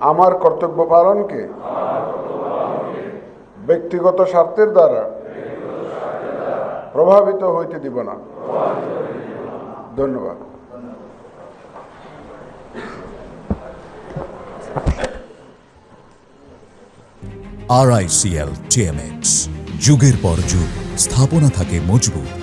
আমার কর্তব্য পালনকে ব্যক্তিগত স্বার্থের দ্বারা প্রভাবিত হইতে দিব না। ধন্যবাদ। আর আইসিএল টিএমএক্স যুগের পর যুগ, স্থাপনা থাকে মজবুত।